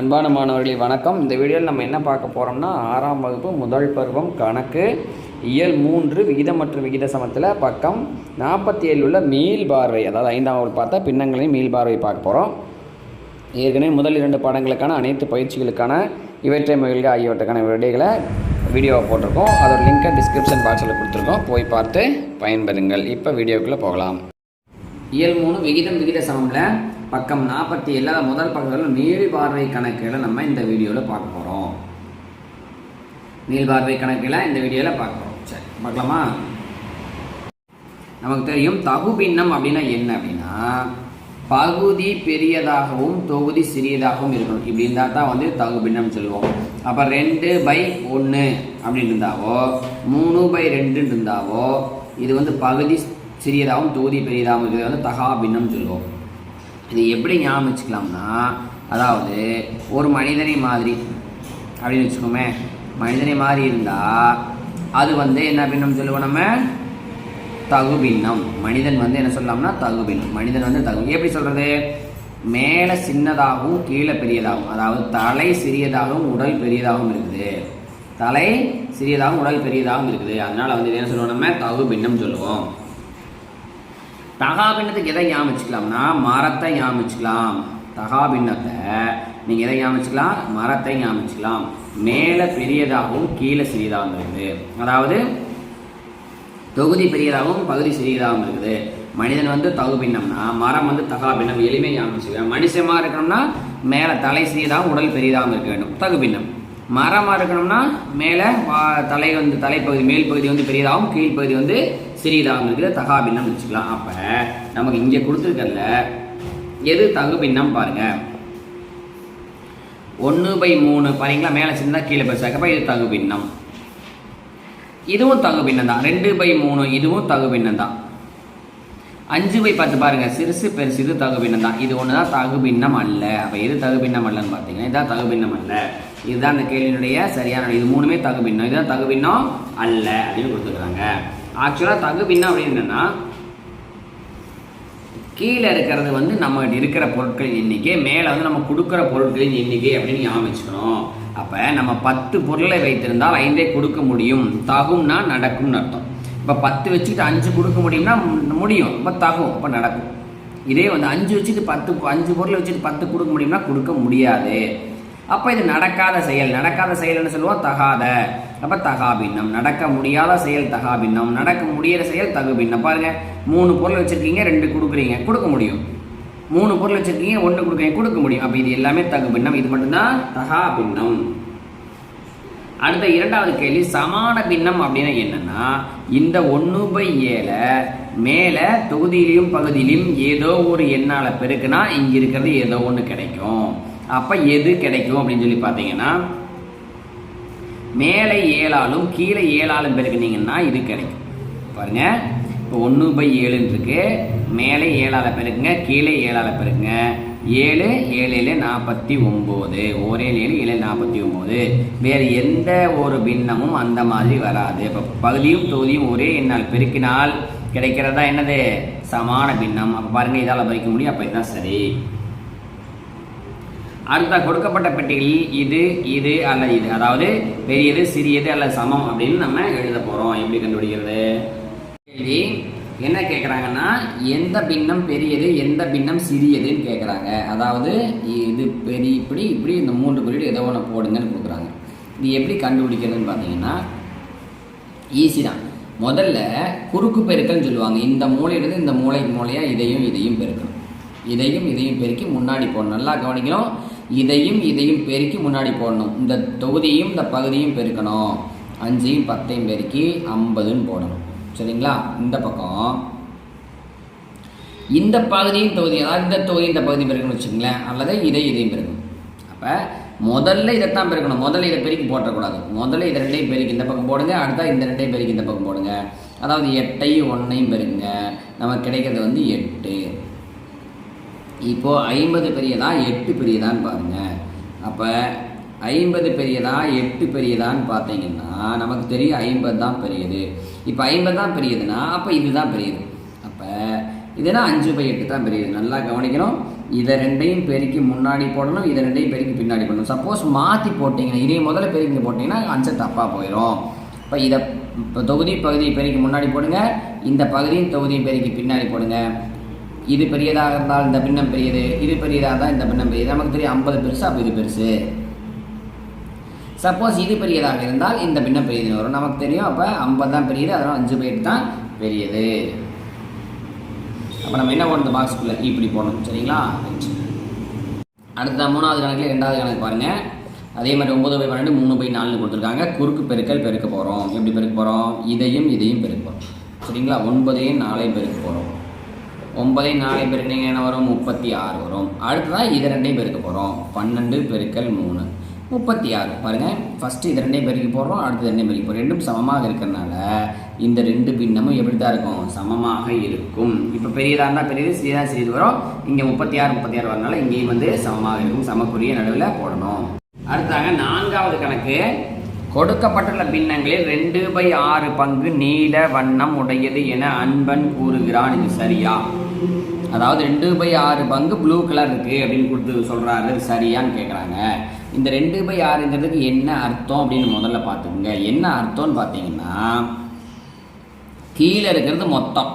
அன்பான மாணவர்களே வணக்கம். இந்த வீடியோவில் நம்ம என்ன பார்க்க போகிறோம்னா ஆறாம் வகுப்பு முதல் பருவம் கணக்கு இயல் மூன்று விகிதம் மற்றும் விகித சமத்தில் பக்கம் நாற்பத்தி ஏழில் உள்ள மீள் பார்வை அதாவது ஐந்தாம் வகுப்பு பார்த்தா பின்னங்களையும் மீள் பார்வை பார்க்க போகிறோம் ஏற்கனவே முதல் இரண்டு பாடங்களுக்கான அனைத்து பயிற்சிகளுக்கான இவற்றை மகிழ்க ஆகியவற்றுக்கான விடைகளை வீடியோவை போட்டிருக்கோம். அதோட லிங்கை டிஸ்கிரிப்ஷன் பாக்ஸில் கொடுத்துருக்கோம். போய் பார்த்து பயன்பெறுங்கள். இப்போ வீடியோக்குள்ளே போகலாம். இயல் மூணு விகிதம் விகித சமம்ல பக்கம் நாற்பத்தி ஏழில் முதல் பக்கத்தில் மீள் பார்வை கணக்கில் நம்ம இந்த வீடியோவில் பார்க்க போகிறோம் நீள் பார்வை கணக்கில் இந்த வீடியோவில் பார்க்க போகிறோம் சரி பார்க்கலாமா? நமக்கு தெரியும் தகுபின்னம் அப்படின்னா என்ன அப்படின்னா பகுதி பெரியதாகவும் தொகுதி சிறியதாகவும் இருக்கணும். இப்படி இருந்தால் தான் வந்து தகுபின்னம் சொல்லுவோம். அப்போ ரெண்டு பை ஒன்று அப்படின்னு இருந்தாவோ மூணு பை ரெண்டுன்னு இருந்தாவோ இது வந்து பகுதி சிறியதாகவும் தொகுதி பெரியதாகவும் இருக்கிறது வந்து தகாபின்னம் சொல்லுவோம். இது எப்படி ஞாபகம் வச்சுக்கலாம்னா அதாவது ஒரு மனிதனை மாதிரி அப்படின்னு வச்சுக்கோமே மனிதனை மாதிரி இருந்தால் அது வந்து என்ன பின்னம் சொல்லுவோம் நம்ம? தகுபின்னம். மனிதன் வந்து என்ன சொல்லலாம்னா தகுபின்னம். மனிதன் வந்து தகு எப்படி சொல்கிறது மேலே சின்னதாகவும் கீழே பெரியதாகவும் அதாவது தலை சிறியதாகவும் உடல் பெரியதாகவும் இருக்குது. தலை சிறியதாகவும் உடல் பெரியதாகவும் இருக்குது. அதனால் வந்து என்ன சொல்லுவோம் நம்ம? தகுபின்னம் சொல்லுவோம். தகாபின்னத்துக்கு எதை ஞாபகம் வச்சுக்கலாம்னா மரத்தை ஞாபகம் வச்சுக்கலாம் தகாபின்னத்தை நீங்கள் எதை ஞாபகம் வச்சுக்கலாம் மரத்தை ஞாபகம் வச்சுக்கலாம் மேலே பெரியதாகவும் கீழே சிறியதாகவும் இருக்குது. அதாவது தொகுதி பெரியதாகவும் பகுதி சிறியதாகவும் இருக்குது. மனிதன் வந்து தகுபின்னம்னா மரம் வந்து தகாபின்னம் எளிமை ஞாபகம் வச்சுக்கலாம் மனுஷமாக இருக்கணும்னா மேலே தலை சிறியதாகவும் உடல் பெரியதாகவும் இருக்க வேண்டும். தகுபின்னம் மரமாக இருக்கணும்னா மேலே தலை வந்து தலைப்பகுதி மேல் பகுதி வந்து பெரியதாகவும் கீழ்ப்பகுதி வந்து சிறியதாகவும் தகா தகாபின்னம் வச்சுக்கலாம். அப்போ நமக்கு இங்கே கொடுத்துருக்கல எது தகுபின்னம் பாருங்க. ஒன்று பை மூணு பாருங்களா மேலே சின்னதாக கீழே பெருசாக்கப்போ இது தகுபின்னம் இதுவும் தகுபின்னம் தான். ரெண்டு பை மூணு இதுவும் தகுபின்னம் தான். அஞ்சு பை பத்து பாருங்க சிறுசு பெருசு இது தகுபின்னம் தான். இது ஒன்று தான் தகுபின்னம் அல்ல. அப்போ இது தகுபின்னம் அல்லன்னு பார்த்தீங்கன்னா இதுதான் தகுபின்னம் அல்ல. இதுதான் அந்த கேள்வியினுடைய சரியான இது மூணுமே தகுபின்னம் இதுதான் தகுபின்னம் அல்ல அப்படின்னு கொடுத்துருக்காங்க ஆக்சுவலாக தகுபின்னம் அப்படின்னு என்னென்னா கீழே இருக்கிறது வந்து நம்ம இருக்கிற பொருட்களின் எண்ணிக்கை மேலே வந்து நம்ம கொடுக்குற பொருட்களின் எண்ணிக்கை அப்படின்னு ஞாபகம் வச்சுக்கணும். அப்போ நம்ம பத்து பொருளை வைத்திருந்தால் ஐந்தே கொடுக்க முடியும். தகும்னா நடக்கும்னு அர்த்தம். இப்போ பத்து வச்சுக்கிட்டு அஞ்சு கொடுக்க முடியும்னா முடியும். இப்போ தகும் இப்போ நடக்கும். இதே வந்து அஞ்சு வச்சுட்டு பத்து அஞ்சு பொருளை வச்சுட்டு பத்து கொடுக்க முடியும்னா கொடுக்க முடியாது. அப்போ இது நடக்காத செயல். நடக்காத செயல்னு சொல்லுவோம் தகாத. அப்போ தகாபின்னம் நடக்க முடியாத செயல் தகாபின்னம் நடக்க முடியிற செயல் தகுபின்னம் பாருங்க மூணு பொருள் வச்சுருக்கீங்க ரெண்டு கொடுக்குறீங்க. கொடுக்க முடியும். மூணு பொருள் வச்சுருக்கீங்க ஒன்று கொடுக்குறீங்க கொடுக்க முடியும். அப்போ இது எல்லாமே தகுபின்னம் இது மட்டும்தான் தகாபின்னம் அடுத்த இரண்டாவது கேள்வி சமான பின்னம் அப்படின்னா என்னன்னா இந்த ஒன்று பை ஏழை மேலே தொகுதியிலையும் பகுதியிலையும் ஏதோ ஒரு எண்ணால் பெருக்குனா இங்கே இருக்கிறது ஏதோ ஒன்று கிடைக்கும். அப்போ எது கிடைக்கும் அப்படின்னு சொல்லி பார்த்தீங்கன்னா மேலே ஏழாலும் கீழே ஏழாலும் பெருக்குனீங்கன்னா இது கிடைக்கும். பாருங்கள் இப்போ ஒன்று பை ஏழுன்னு இருக்கு. மேலே ஏழால பெருக்குங்க கீழே ஏழால பெருக்குங்க. ஏழு ஏழு ஏழு நாற்பத்தி ஒம்பது. ஒரே ஏழு ஏழு நாற்பத்தி ஒம்பது. வேறு எந்த ஒரு பின்னமும் அந்த மாதிரி வராது. இப்போ பகுதியும் தொகுதியும் ஒரே எண்ணால் பெருக்கினால் கிடைக்கிறதா என்னது? சமான பின்னம். அப்போ பாருங்கள் இதால் பறிக்க முடியும். அப்போ இதுதான் சரி. அடுத்த கொடுக்கப்பட்ட பெட்டிகளில் இது இது அல்ல இது. அதாவது பெரியது சிறியது அல்ல சமம் அப்படின்னு நம்ம எழுத போகிறோம் எப்படி கண்டுபிடிக்கிறது? கேள்வி என்ன கேட்குறாங்கன்னா எந்த பின்னம் பெரியது எந்த பின்னம் சிறியதுன்னு கேட்குறாங்க அதாவது இது பெரிய இப்படி இப்படி இந்த மூன்று குறியீடு ஏதோ ஒன்று போடுங்கன்னு கொடுக்குறாங்க. இது எப்படி கண்டுபிடிக்கிறதுன்னு பார்த்தீங்கன்னா ஈஸி தான். முதல்ல குறுக்கு பெருக்கல்னு சொல்லுவாங்க. இந்த மூலையிலிருந்து இந்த மூளைக்கு மூலையாக இதையும் இதையும் பெருக்கணும். இதையும் இதையும் பெருக்கி முன்னாடி போகணும் நல்லா கவனிக்கணும். இதையும் இதையும் பெருக்கி முன்னாடி போடணும். இந்த தொகுதியும் இந்த பகுதியும் பெருக்கணும். அஞ்சையும் பத்தையும் பெருக்கி ஐம்பதுன்னு போடணும். சரிங்களா? இந்த பக்கம். இந்த பகுதியும் தொகுதி அதாவது இந்த தொகுதி இந்த பகுதியும் பெருக்கணும்னு வச்சுங்களேன் அல்லது இதை இதையும் பெருக்கணும். அப்போ முதல்ல இதைத்தான் பெருக்கணும். முதல்ல இதை பெருக்கி போட்டக்கூடாது. முதல்ல இதை ரெண்டையும் பெருக்கி இந்த பக்கம் போடுங்க. அடுத்தா இந்த ரெண்டையும் பெருக்கி இந்த பக்கம் போடுங்க. அதாவது எட்டையும் ஒன்றையும் பெருங்க நமக்கு கிடைக்கிறது வந்து எட்டு. இப்போது ஐம்பது பெரியதா எட்டு பெரியதான்னு பாருங்க. அப்போ ஐம்பது பெரியதா எட்டு பெரியதான்னு பார்த்தீங்கன்னா நமக்கு தெரியும் ஐம்பது தான் பெரியது. இப்போ ஐம்பது தான் பெரியதுன்னா அப்போ இதுதான் பெரியது. அப்போ இதுனா அஞ்சு பை எட்டு தான் பெரியது. நல்லா கவனிக்கணும். இதை ரெண்டையும் பெருக்கி முன்னாடி போடணும் இதை ரெண்டையும் பெருக்கி பின்னாடி போடணும். சப்போஸ் மாற்றி போட்டிங்கன்னா இதை முதல்ல பெருக்கி போட்டிங்கன்னா அஞ்சு தப்பாக போயிடும் இப்போ இதை இப்போ தொகுதி பகுதியை பெருக்கி முன்னாடி போடுங்க. இந்த பகுதியும் தொகுதியும் பெருக்கி பின்னாடி போடுங்க. இது பெரியதாக இருந்தால் இந்த பின்னம் பெரியது இது பெரியதாக இருந்தால் இந்த பின்னம் பெரியது. நமக்கு தெரியும் ஐம்பது பெருசு அப்போ இது பெருசு. சப்போஸ் இது பெரியதாக இருந்தால் இந்த பின்னம் பெரியதுன்னு வரும். நமக்கு தெரியும் அப்போ ஐம்பது தான் பெரியது அதனால் அஞ்சு பேர் தான் பெரியது. அப்போ நம்ம என்ன போடணும் பாக்ஸுக்குள்ளே இப்படி போடணும் சரிங்களா? அடுத்த மூணாவது கணக்கில் ரெண்டாவது கணக்கு பாருங்கள் அதே மாதிரி ஒம்பது பை பன்னெண்டு மூணு பை நாலுன்னு கொடுத்துருக்காங்க. குறுக்கு பெருக்கல் பெருக்க போகிறோம் எப்படி பெருக்க போகிறோம் இதையும் இதையும் பெருக்க போகிறோம் சரிங்களா? ஒன்பதையும் நாலையும் பெருக்க போகிறோம் ஒன்பதையும் நாளை பெருக்கினீங்க என்ன வரும்? முப்பத்தி ஆறு வரும். அடுத்ததான் இது ரெண்டையும் பெருக்க போகிறோம் பன்னெண்டு பெருக்கல் மூணு. முப்பத்தி ஆறு. பாருங்கள் ஃபஸ்ட்டு இது ரெண்டையும் பெருக்கி போடுறோம். அடுத்து ரெண்டையும் பெருக்கி போகிறோம் ரெண்டும் சமமாக இருக்கிறனால இந்த ரெண்டு பின்னமும் எப்படி தான் இருக்கும்? சமமாக இருக்கும். இப்போ பெரியதாக இருந்தால் பெரியது சிறியதாக சிறியது வரும். இங்கே முப்பத்தி ஆறு முப்பத்தி ஆறு வரனால இங்கேயும் வந்து சமமாக இருக்கும். சமக்குரிய நடுவில் போடணும். அடுத்தாங்க நான்காவது கணக்கு. கொடுக்கப்பட்டுள்ள பின்னங்களில் ரெண்டு பை ஆறு பங்கு நீல வண்ணம் உடையது என அன்பன் கூறுகிறான். இது சரியா? அதாவது ரெண்டு பை ஆறு பங்கு ப்ளூ கலர் இருக்குது அப்படின்னு கொடுத்து சொல்கிறாரு சரியான்னு கேட்குறாங்க இந்த ரெண்டு பை ஆறுங்கிறதுக்கு என்ன அர்த்தம் அப்படின்னு முதல்ல பார்த்துக்குங்க. என்ன அர்த்தம்னு பார்த்தீங்கன்னா கீழே இருக்கிறது மொத்தம்.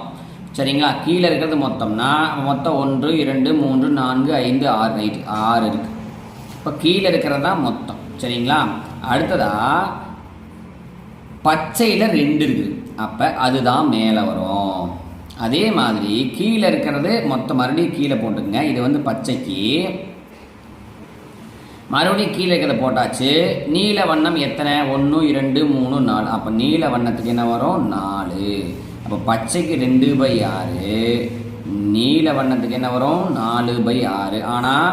சரிங்களா? கீழே இருக்கிறது மொத்தம்னா மொத்தம் ஒன்று இரண்டு மூன்று நான்கு ஐந்து ஆறு. ரைட் ஆறு இருக்கு. இப்போ கீழே இருக்கிறது தான் மொத்தம். சரிங்களா? அடுத்ததாக பச்சையில் ரெண்டு இருக்குது. அப்போ அதுதான் மேலே வரும். அதே மாதிரி கீழே இருக்கிறது மொத்தம் மறுபடியும் கீழே போட்டுங்க இது வந்து பச்சைக்கு. மறுபடியும் கீழே இருக்கிறத போட்டாச்சு. நீல வண்ணம் எத்தனை? ஒன்று இரண்டு மூணு நாலு. அப்போ நீல வண்ணத்துக்கு என்ன வரும்? நாலு. அப்போ பச்சைக்கு ரெண்டு பை ஆறு. நீல வண்ணத்துக்கு என்ன வரும்? நாலு பை ஆறு. ஆனால்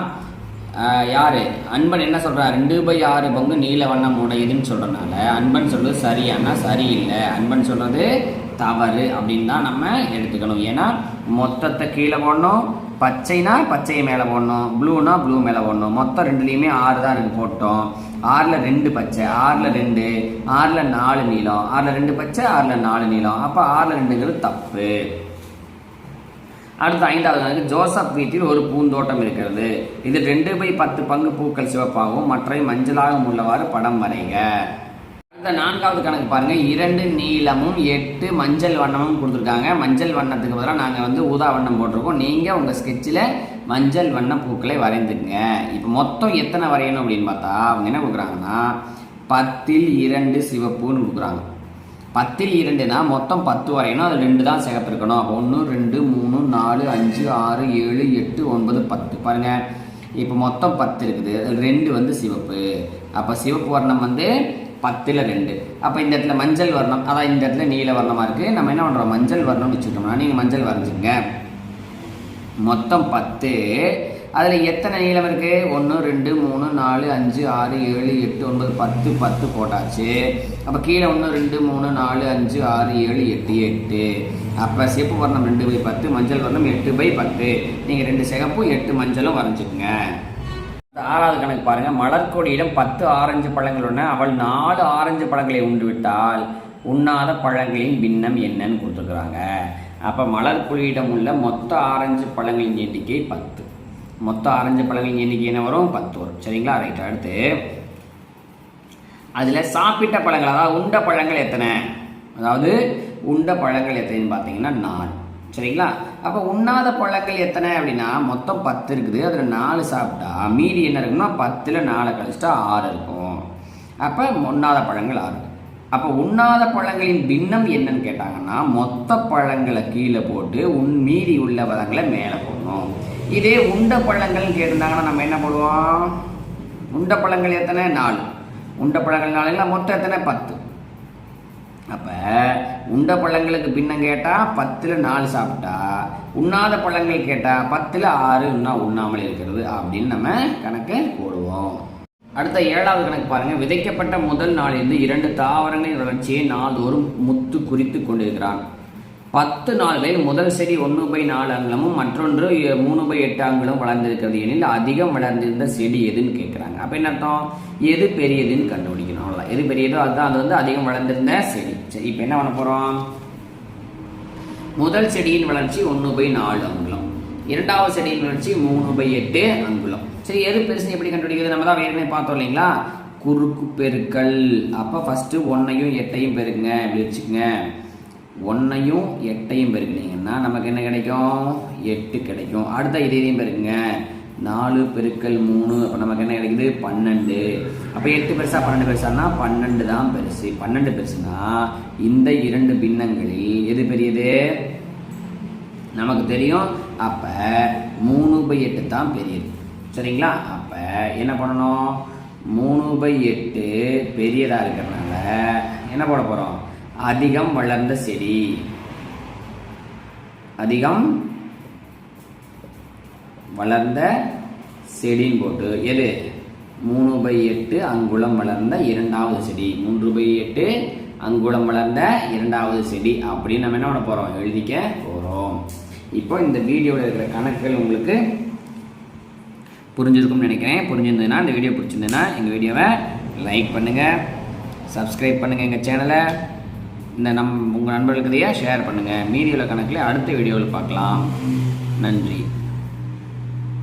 யார்? அன்பன் என்ன சொல்கிறா ரெண்டு பை ஆறு பங்கு நீல வண்ணம் உடையதுன்னு சொல்கிறனால அன்பன் சொல்கிறது சரியானா சரியில்லை. அன்பன் சொல்கிறது தவறு அப்படின்னு தான் நம்ம எடுத்துக்கணும். ஏன்னா மொத்தத்தை கீழே போடணும். பச்சைனா பச்சையை மேலே போடணும். ப்ளூனா ப்ளூ மேலே போடணும். மொத்தம் ரெண்டுலேயுமே ஆறு தான் இருக்குது போட்டோம். ஆறில் ரெண்டு பச்சை ஆறில் ரெண்டு ஆறில் நாலு நீளம். ஆறில் ரெண்டு பச்சை ஆறில் நாலு நீளம். அப்போ ஆறில் ரெண்டுங்கிறது தப்பு. அடுத்து ஐந்தாவது கணக்கு ஜோசப் வீட்டில் ஒரு பூந்தோட்டம் இருக்கிறது. இது ரெண்டு பை பத்து பங்கு பூக்கள் சிவப்பாகவும் மற்றை மஞ்சளாகவும் உள்ளவாறு படம் வரைங்க இந்த நான்காவது கணக்கு பாருங்கள் இரண்டு நீளமும் எட்டு மஞ்சள் வண்ணமும் கொடுத்துருக்காங்க. மஞ்சள் வண்ணத்துக்கு பதிலாக நாங்கள் வந்து ஊதா வண்ணம் போட்டிருக்கோம். நீங்கள் உங்கள் ஸ்கெட்சில் மஞ்சள் வண்ண பூக்களை வரைந்துங்க இப்போ மொத்தம் எத்தனை வரையணும் அப்படின்னு பார்த்தா அவங்க என்ன கொடுக்குறாங்கன்னா பத்தில் இரண்டு சிவப்புன்னு கொடுக்குறாங்க. பத்தில் இரண்டுனா மொத்தம் பத்து வரையணும். அது ரெண்டு தான் சிகப்பு இருக்கணும். அப்போ ஒன்று ரெண்டு மூணு நாலு அஞ்சு ஆறு ஏழு எட்டு ஒன்பது பத்து. பாருங்கள் இப்போ மொத்தம் பத்து இருக்குது. அது ரெண்டு வந்து சிவப்பு. அப்போ சிவப்பு வர்ணம் வந்து பத்தில் ரெண்டு. அப்போ இந்த இடத்துல மஞ்சள் வர்ணம் அதான் இந்த இடத்துல நீல வர்ணமாக இருக்குது நம்ம என்ன பண்ணுறோம் மஞ்சள் வர்ணம் வச்சுக்கிட்டோம்னா நீங்கள் மஞ்சள் வரைஞ்சிங்க மொத்தம் பத்து. அதில் எத்தனை நீளம் இருக்குது ஒன்று ரெண்டு மூணு நாலு அஞ்சு ஆறு ஏழு எட்டு ஒன்பது பத்து பத்து போட்டாச்சு. அப்போ கீழே ஒன்று ரெண்டு மூணு நாலு அஞ்சு ஆறு ஏழு எட்டு எட்டு. அப்போ சிவப்பு வர்ணம் ரெண்டு பை பத்து மஞ்சள் வர்ணம் எட்டு பை பத்து. நீங்கள் ரெண்டு சிகப்பும் எட்டு மஞ்சளும் வரைஞ்சிக்கோங்க. ஆறாவது கணக்கு பாருங்கள் மலர்கொடியிடம் பத்து ஆரஞ்சு பழங்கள் உள்ளன. அவள் நாலு ஆரஞ்சு பழங்களை உண்டு விட்டால் உண்ணாத பழங்களின் பின்னம் என்னன்னு கொடுத்துருக்குறாங்க. அப்போ மலர்கொடியிடம் உள்ள மொத்த ஆரஞ்சு பழங்களின் எண்ணிக்கை பத்து. மொத்த ஆரஞ்சு பழங்களின் எண்ணிக்கை என்ன வரும்? பத்து வரும். சரிங்களா? ரைட் அடுத்து. அதில் சாப்பிட்ட பழங்கள் அதாவது உண்ட பழங்கள் எத்தனை? அதாவது உண்ட பழங்கள் எத்தனைன்னு பார்த்தீங்கன்னா நாலு. சரிங்களா? அப்போ உண்ணாத பழங்கள் எத்தனை அப்படின்னா மொத்தம் பத்து இருக்குது. அதில் நாலு சாப்பிட்டா மீதி என்ன இருக்குன்னா பத்தில் நாலு கழிச்சிட்டா ஆறு இருக்கும். அப்போ உண்ணாத பழங்கள் ஆறு. அப்போ உண்ணாத பழங்களின் பின்னம் என்னன்னு கேட்டாங்கன்னா மொத்த பழங்களை கீழே போட்டு உன் மீதி உள்ள பழங்களை மேலே போடணும். இதே உண்ட பழங்கள்னு கேட்டிருந்தாங்கன்னா நம்ம என்ன போடுவோம்? உண்ட பழங்கள் எத்தனை? நாலு. உண்ட பழங்கள் நாலுங்களா மொத்தம் எத்தனை? பத்து. அப்போ உண்ட பழங்களுக்கு பின்னம் கேட்டால் பத்தில் நாலு சாப்பிட்டா உண்ணாத பழங்கள் கேட்டால் பத்தில் ஆறு இன்னும் உண்ணாமல் இருக்கிறது அப்படின்னு நம்ம கணக்கு போடுவோம். அடுத்த ஏழாவது கணக்கு பாருங்கள் விதைக்கப்பட்ட முதல் நாளிலிருந்து இரண்டு தாவரங்களின் வளர்ச்சியை நாள்தோறும் முத்து குறித்து கொண்டிருக்கிறான். பத்து நாள்களில் முதல் செடி ஒன்று பை நாலு அங்குலமும் மற்றொன்று மூணு பை எட்டு அங்குலம் வளர்ந்திருக்கிறது எனில் அதிகம் வளர்ந்திருந்த செடி எதுன்னு கேட்குறாங்க அப்போ என்ன அர்த்தம்? எது பெரியதுன்னு கண்டுபிடிக்கணும். எது பெரியதோ அதுதான் அது வந்து அதிகம் வளர்ந்திருந்த செடி. சரி இப்போ என்ன பண்ண போகிறோம் முதல் செடியின் வளர்ச்சி ஒன்று பை நாலு அங்குலம். இரண்டாவது செடியின் வளர்ச்சி மூணு பை எட்டு அங்குலம். சரி எது பெருசு எப்படி கண்டுபிடிக்கிறது? நம்ம தான் ஏற்கனவே பார்த்தோம் இல்லைங்களா? குறுக்கு பெருக்கல். அப்போ ஃபஸ்ட்டு ஒன்றையும் எட்டையும் பெருங்க இப்படி வச்சுக்கோங்க. ஒன்றையும் எட்டையும் பெருக்குனீங்கன்னா நமக்கு என்ன கிடைக்கும்? எட்டு கிடைக்கும். அடுத்த இதையும் பெருக்குங்க. நாலு பெருக்கல் மூணு அப்போ நமக்கு என்ன கிடைக்குது? பன்னெண்டு. அப்போ எட்டு பெருசா பன்னெண்டு பெருசானா பன்னெண்டு தான் பெருசு. பன்னெண்டு பெருசுனா இந்த இரண்டு பின்னங்களில் எது பெரியது? நமக்கு தெரியும். அப்போ மூணு பை எட்டு தான் பெரியது. சரிங்களா? அப்போ என்ன பண்ணணும்? மூணு பை எட்டு பெரியதாக இருக்கிறதுனால என்ன போட போகிறோம் அதிகம் வளர்ந்த செடி. அதிகம் வளர்ந்த செடின்னு போட்டு எது? மூணு பை எட்டு அங்குளம் வளர்ந்த இரண்டாவது செடி. மூன்று பை எட்டு அங்குளம் வளர்ந்த இரண்டாவது செடி. அப்படின்னு நம்ம என்ன பண்ண போகிறோம் எழுதிக்க போகிறோம் இப்போ இந்த வீடியோவில் இருக்கிற கணக்குகள் உங்களுக்கு புரிஞ்சிருக்கும்னு நினைக்கிறேன். புரிஞ்சிருந்ததுன்னா இந்த வீடியோ பிடிச்சிருந்ததுன்னா எங்கள் வீடியோவை லைக் பண்ணுங்கள் சப்ஸ்கிரைப் பண்ணுங்கள் எங்கள் சேனலை இந்த நம் உங்கள் நண்பர்களுக்கு இதையே ஷேர் பண்ணுங்கள் மீதி உள்ள கணக்கில் அடுத்த வீடியோவில் பார்க்கலாம். நன்றி.